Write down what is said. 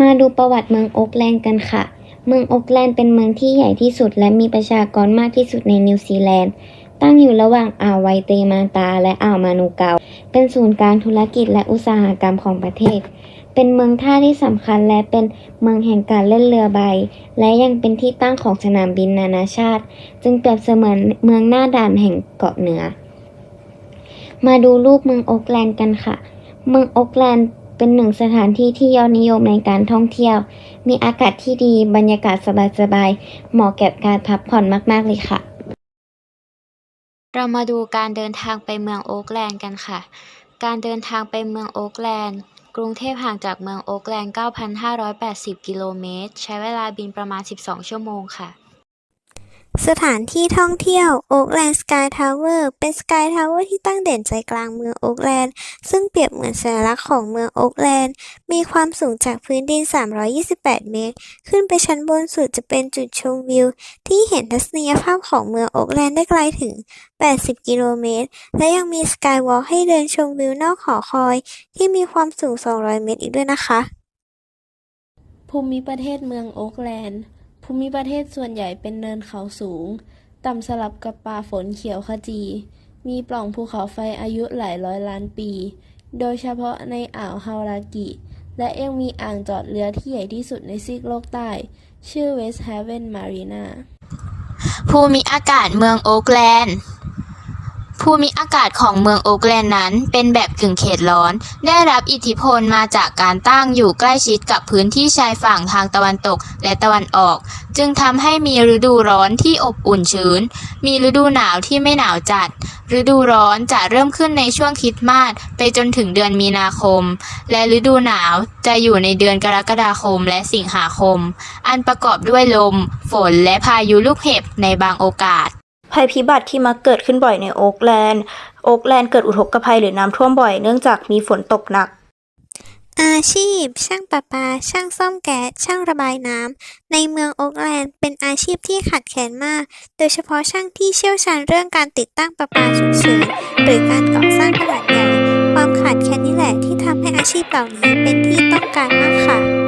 มาดูประวัติเมืองโอ๊กแลนด์กันค่ะ เมืองโอ๊กแลนด์เป็นเมืองที่ใหญ่ที่สุด และมีประชากรมากที่สุดในนิวซีแลนด์ ตั้งอยู่ระหว่างอ่าวไวเตมาตา และอ่าวมานูเกา เป็นศูนย์กลางธุรกิจและอุตสาหกรรมของประเทศ เป็นเมืองท่าที่สำคัญและเป็นเมืองแห่งการเล่นเรือใบ และยังเป็นที่ตั้งของสนามบินนานาชาติ จึงเปรียบเสมือนเมืองหน้าด่านแห่งเกาะเหนือ มาดูรูปเมืองโอ๊กแลนด์กันค่ะ เมืองโอ๊กแลนด์ เป็นหนึ่งสถานที่ที่ยอดนิยมในการท่องเที่ยว มีอากาศที่ดี บรรยากาศสบายๆ เหมาะแก่การพักผ่อนมากๆเลยค่ะ เรามาดูการเดินทางไปเมืองโอ๊กแลนด์กันค่ะ การเดินทางไปเมืองโอ๊กแลนด์ กรุงเทพห่างจากเมืองโอ๊กแลนด์ 9,580 กิโลเมตร ใช้เวลาบินประมาณ 12 ชั่วโมงค่ะ สถานที่ท่องเที่ยวโอ๊กแลนด์สกายทาวเวอร์เป็นสกายทาวเวอร์ที่ตั้งเด่นใจกลางเมืองโอ๊กแลนด์ ซึ่งเปรียบเหมือนสัญลักษณ์ของเมืองโอ๊กแลนด์ มีความสูงจากพื้นดิน 328 เมตร ขึ้นไปชั้นบนสุดจะเป็นจุดชมวิว ที่เห็นทัศนียภาพของเมืองโอ๊กแลนด์ได้ไกลถึง 80 กิโลเมตร และยังมีสกายวอล์กให้เดินชมวิวนอกหอคอย ที่มีความสูง 200 เมตรอีกด้วยนะคะ ภูมิประเทศเมืองโอ๊กแลนด์ ภูมิประเทศส่วนใหญ่เป็นเนินเขาสูง ต่ำสลับกับป่าฝนเขียวขจี มีปล่องภูเขาไฟอายุหลายร้อยล้านปี โดยเฉพาะในอ่าวฮารากิ และยังมีอ่างจอดเรือที่ใหญ่ที่สุดในซีกโลกใต้ ชื่อ West Haven Marina ภูมิอากาศเมืองโอ๊กแลนด์ ภูมิอากาศของเมืองโอ๊กแลนด์นั้นเป็นแบบกึ่งเขตร้อน ได้รับอิทธิพลมาจากการตั้งอยู่ใกล้ชิดกับพื้นที่ชายฝั่งทางตะวันตกและตะวันออก จึงทำให้มีฤดูร้อนที่อบอุ่นชื้น มีฤดูหนาวที่ไม่หนาวจัด ฤดูร้อนจะเริ่มขึ้นในช่วงคริสต์มาสไปจนถึงเดือนมีนาคม และฤดูหนาวจะอยู่ในเดือนกรกฎาคมและสิงหาคม อันประกอบด้วยลม ฝนและพายุลูกเห็บในบางโอกาส ภัยพิบัติที่มักเกิดขึ้นบ่อยในโอ๊กแลนด์ โอ๊กแลนด์เกิดอุทกภัยหรือน้ำท่วมบ่อยเนื่องจากมีฝนตกหนัก อาชีพ ช่างประปา ช่างซ่อมแก๊สช่างระบายน้ำในเมืองโอ๊กแลนด์เป็นอาชีพที่ขาดแคลนมาก โดยเฉพาะช่างที่เชี่ยวชาญเรื่องการติดตั้งประปาฉุกเฉินหรือการก่อสร้างขนาดใหญ่ความขาดแคลนนี้แหละที่ทำให้อาชีพเหล่านี้เป็นที่ต้องการมากค่ะ